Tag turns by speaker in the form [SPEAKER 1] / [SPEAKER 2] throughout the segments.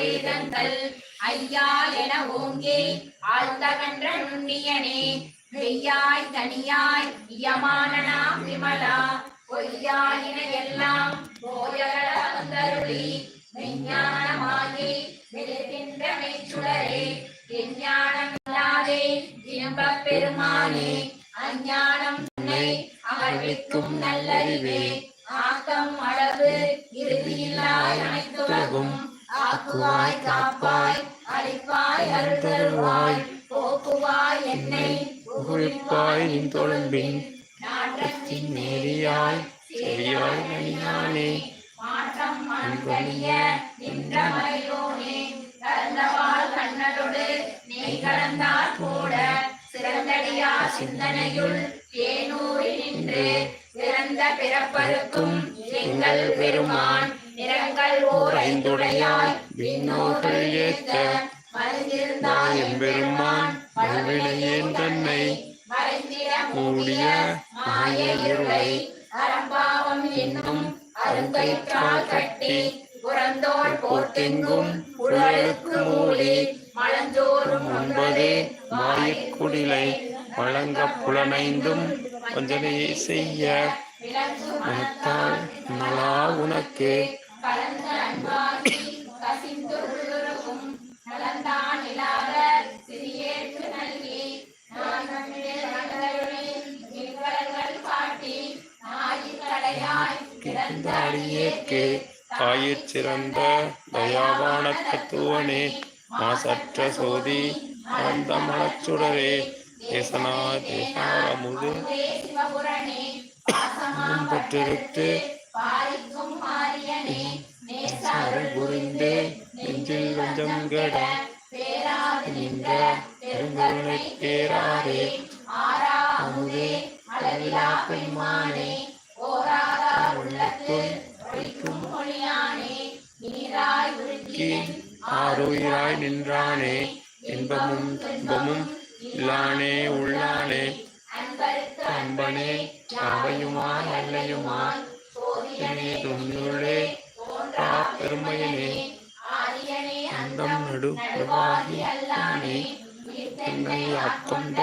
[SPEAKER 1] வேதங்கள் ஐயா என ஓங்கே. ஆழ்ந்தகன்ற நுண்ணியனே மெய்யாய் தனியாய் இயமானனாம் விமலா. பொய்யாயின எல்லாம் போயகந்தருளி மெஞ்ஞானமாகி விழுகின்ற மெய்ச்சுடரே எஞ்ஞானம் இல்லாதே இன்பப் பெருமானே அஞ்ஞானம் அகழ்விக்கும் நல்லறிவே. ஆக்கம் அழ ஆக்குவாய் காப்பாய் அளிப்பாய் அருள்தருவாய். போக்குவாய் என்னை
[SPEAKER 2] புகழிப்பாய் நீ தொழும்பின்.
[SPEAKER 1] நாட்டத்தின்
[SPEAKER 2] நேரியாய் செவியாய் மணியானே
[SPEAKER 1] மாற்றம் மண்கழிய நின்றமையோனே. கலந்தவாள் கண்ணலோடு நெய் கலந்தார் கூட. சிறந்தடியா சிந்தனையுள் ஏனூரில் நின்று சிறந்த பிறப்பருக்கும் எங்கள் பெருமான். நிறங்கள் ஓர் ஐந்துடையாய் விண்ணோர்கள் ஏத்த மருந்திருந்தாய்
[SPEAKER 2] எம்பெருமான் மறுவினையேன் தன்னை
[SPEAKER 1] மறைந்திட
[SPEAKER 2] மூடிய
[SPEAKER 1] மாய இருளை அறம்பாவம் என்னும் அருங்கயிற்றால் கட்டி புறந்தோள் போர்த்தெங்கும் புழலுக்கு மூடி மலஞ்சோறும்
[SPEAKER 2] ஒன்பது மாயக்குடிலை வழங்க புலனைந்தும் வஞ்சனையை செய்ய உனக்கு
[SPEAKER 1] கலந்த அன்பாகி கசிந்து உள்ளுருகும் நலந்தான் இல்லாத சிறியேற்று நல்கி நான் தமிழர்கள் காட்டி நாயிற்கடையாய் கிடந்த
[SPEAKER 2] அடியேற்கு தாயிற் சிறந்த தயாவான தத்துவனே மாசற்ற சோதி அந்த மலச்சுடரே தேசனா தேசாரமுது. பெற்றிருத்து
[SPEAKER 1] நேசாறு
[SPEAKER 2] அருள் புரிந்து நெஞ்சில் கொஞ்சம் கெட
[SPEAKER 1] நின்ற
[SPEAKER 2] பெருங்கருணை பேராரே
[SPEAKER 1] அமுதே அளவிலா பெருமானே ஓராதா உள்ளத்துள் ஒளிக்கும்
[SPEAKER 2] நின்றானே இன்பமும் துன்பமும் இல்லானே உள்ளானே. அன்பனே யாவையுமாய் அல்லையுமாய்
[SPEAKER 1] சோதியனே
[SPEAKER 2] தோன்றா பெருமையனே அந்தம் நடு பிரவாகி அல்லானே என்னை ஆட்கொண்ட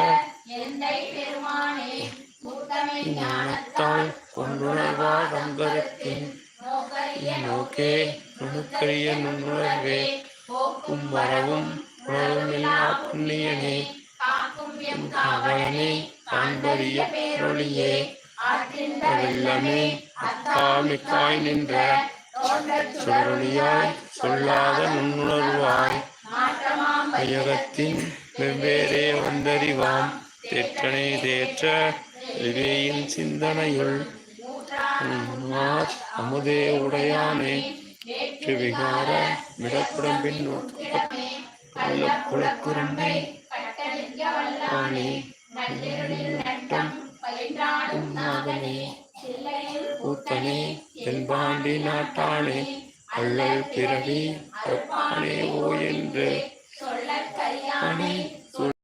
[SPEAKER 1] பெருமானே
[SPEAKER 2] ஞானத்தால் கொண்டுணர்வா அங்கரத்தின் நோக்கே நுணுக்கரிய நுண்ணுணர்வே
[SPEAKER 1] உம்
[SPEAKER 2] வரவும் உணர்வுமில்லா புண்ணியனே
[SPEAKER 1] காக்கும்
[SPEAKER 2] அவனே காண்பறிய பேரொழியே
[SPEAKER 1] ஆற்றின்ற
[SPEAKER 2] வெள்ளமே அத்தாமிக்காய் நின்ற சுடரொளியாய் சொல்லாத நுண்ணுணர்வாய்
[SPEAKER 1] மாற்றமாம்
[SPEAKER 2] வெவ்வேறே வந்தறிவாம். தேற்றனை தேற்ற விவேயின் சிந்தனையுள் அமுதே உடையானே. விகார விடப்புடம்பின் உள்ள ஆனே
[SPEAKER 1] நட்டம் பயின்றாடும் சில்லையில்
[SPEAKER 2] கூத்தனே தென்பாண்டி நாட்டானே அல்லல் பிறவி அற்பானே ஓ என்று.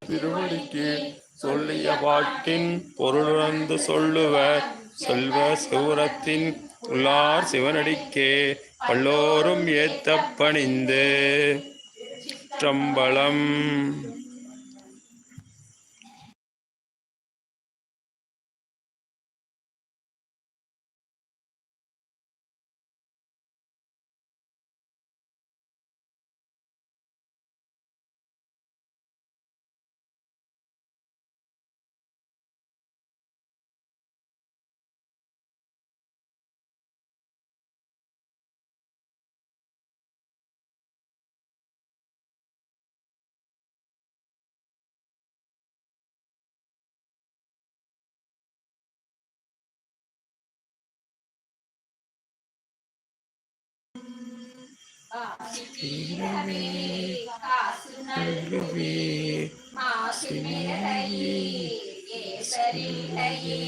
[SPEAKER 2] திருவடிக்கு சொல்லிய பாட்டின் பொருளுணர்ந்து சொல்லுவர் செல்வ சிவரத்தின் உள்ளார் சிவனடிக்கே பல்லோரும் ஏத்த பணிந்து. சம்பளம்
[SPEAKER 1] காசு
[SPEAKER 2] நல்குவே
[SPEAKER 1] மாசு நிலையே ஏசரிலையே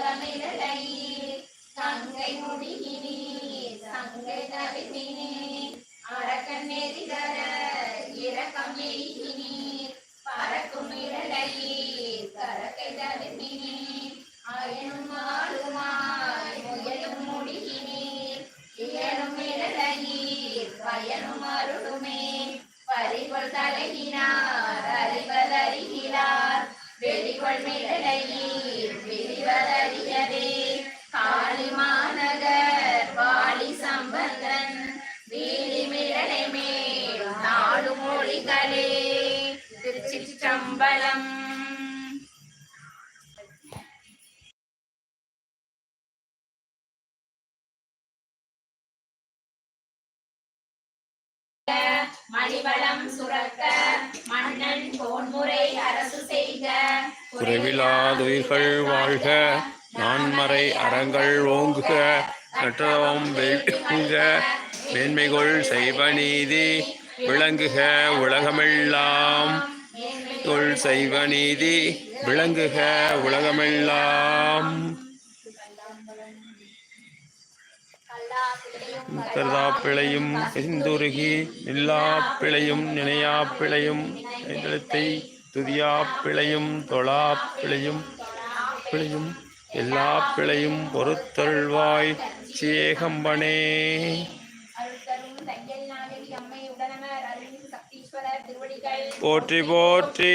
[SPEAKER 3] சுகமிடலை தங்கை முடிகினி தங்கை தவித்தினி அரக்கன் நெறிதர இரக்கம் எரிகினி பறக்கும் இடலை கரக்கை தவித்தினி
[SPEAKER 1] குறைவிலாதுயிர்கள் வாழ்க. நான்மறை அறங்கள் ஓங்குக. நற்றவம் வெல்க மேன்மைகள் செய்வ நீதி விளங்குக. உலகமெல்லாம் தொல் செய்வ நீதி விளங்குக. உலகமெல்லாம். கருதா பிழையும் எந்துருகி நில்லா பிழையும் நினையா பிழையும் துதியா பிழையும் தொழா பிழையும் பிழையும் எல்லா பிழையும் பொறுத்தருள்வாய் சேகம்பனே போற்றி போற்றி.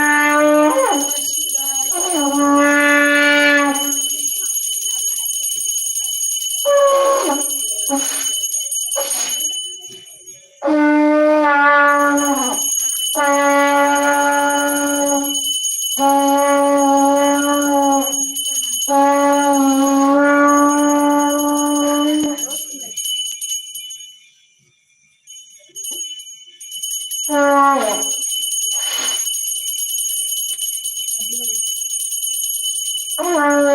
[SPEAKER 4] Sara. Hello.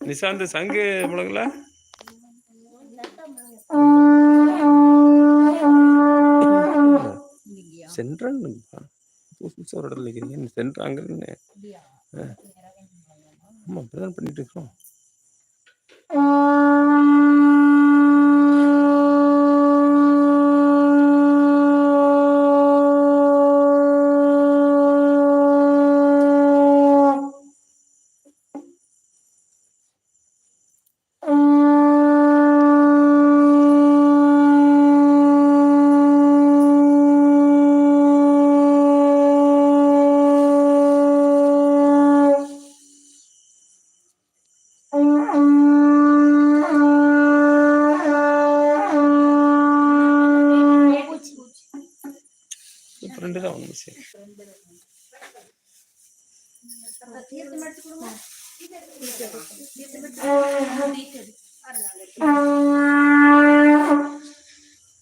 [SPEAKER 2] நிசாந்த் சங்கு முழங்கல சென்ட்ரல் புதுசு ஒரு இடத்துல இருக்கிறீங்க சென்றாங்கன்னு ஆமாம் அப்படிதான் பண்ணிட்டு இருக்கிறோம் ఫ్రెండ్ రౌండ్ చేసి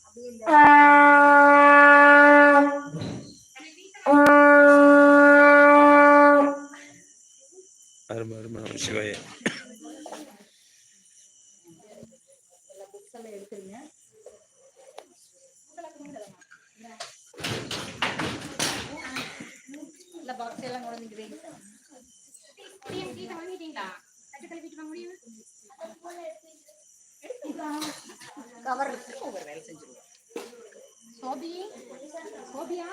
[SPEAKER 3] అప్పుడు எல்லாம் கொண்டு வந்துக்கிறீங்க கவர் ஒவ்வொரு வேலை செஞ்சிருவோம் சோபி சோபியா?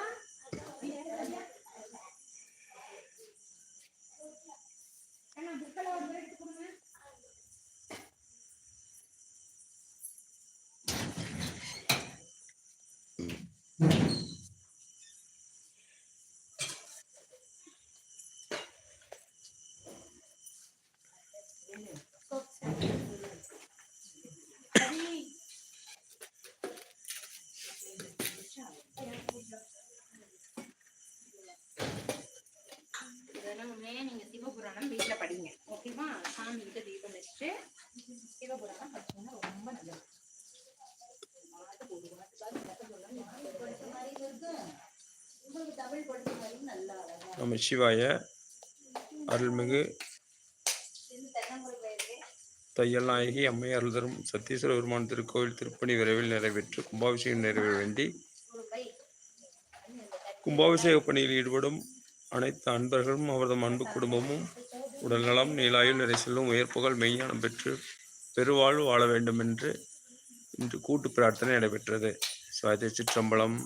[SPEAKER 2] நம அருள்மிகு தையல் நாயகி அம்மை அருள்தரும் சத்தீஸ்வர பெருமான் திருக்கோவில் திருப்பணி விரைவில் நிறைவேற்று. கும்பாபிஷேகம் நிறைவேற வேண்டி கும்பாபிஷேக பணியில் ஈடுபடும் அனைத்து அன்பர்களும் அவரது அன்பு குடும்பமும் உடல்நலம் நீலாயுள் நிறை செல்லும் உயர்ப்புகள் மெய்ஞானம் பெற்று பெருவாழ்வு வாழ வேண்டும் என்று இன்று கூட்டு பிரார்த்தனை நடைபெற்றது. சுவாதி சிற்றம்பலம்